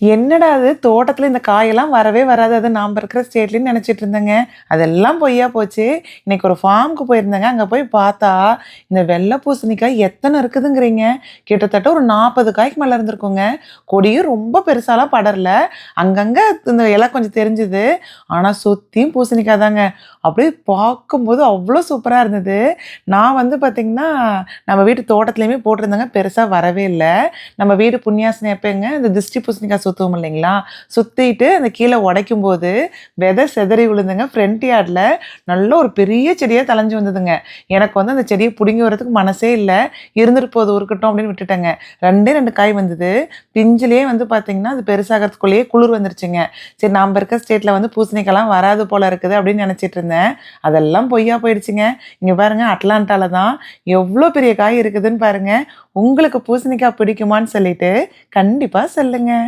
என்னடா அது? தோட்டத்தில் இந்த காயெல்லாம் வரவே வராது. அது நாம் இருக்கிற ஸ்டேட்லேன்னு நினச்சிட்டு இருந்தேங்க. அதெல்லாம் பொய்யா போச்சு. இன்றைக்கி ஒரு ஃபார்முக்கு போயிருந்தேங்க. அங்கே போய் பார்த்தா இந்த வெள்ளை பூசணிக்காய் எத்தனை இருக்குதுங்கிறீங்க? கிட்டத்தட்ட ஒரு நாற்பது காய்க்கு மேலே இருந்திருக்குங்க. கொடியும் ரொம்ப பெருசாலாம் படரல அங்கங்கே இந்த இலை கொஞ்சம் தெரிஞ்சுது. ஆனால் சுற்றியும் பூசணிக்காய் தாங்க. அப்படியே பார்க்கும்போது அவ்வளோ சூப்பராக இருந்தது. நான் வந்து பார்த்திங்கன்னா நம்ம வீட்டு தோட்டத்துலேயுமே போட்டிருந்தேங்க. பெருசாக வரவே இல்லை. நம்ம வீடு புண்ணியாசனம் எப்போங்க இந்த திருஷ்டி பூசணிக்காய் சுற்றுவோம் இல்லைங்களா? சுற்றிட்டு அந்த கீழே உடைக்கும் போது விதை செதறி விழுந்துங்க. ஃப்ரண்ட் யார்டில் நல்ல ஒரு பெரிய செடியாக தலைஞ்சு வந்ததுங்க. எனக்கு வந்து அந்த செடியை பிடுங்கி வரதுக்கு மனசே இல்லை. இருந்துட்டு போது இருக்கட்டும் அப்படின்னு விட்டுட்டேங்க. ரெண்டே ரெண்டு காய் வந்தது. பிஞ்சிலே வந்து பார்த்தீங்கன்னா அது பெருசாகிறதுக்குள்ளேயே குளிர் வந்துருச்சுங்க. சரி நாம் இருக்க ஸ்டேட்டில் வந்து பூசணிக்கெல்லாம் வராது போல் இருக்குது அப்படின்னு நினச்சிட்டு இருந்தேன். அதெல்லாம் பொய்யா போயிடுச்சுங்க. இங்கே பாருங்க அட்லாண்டால தான் எவ்வளோ பெரிய காய் இருக்குதுன்னு பாருங்கள் உங்களுக்கு பூசணிக்காய் பிடிக்குமான்னு சொல்லிட்டு கண்டிப்பாக சொல்லுங்கள்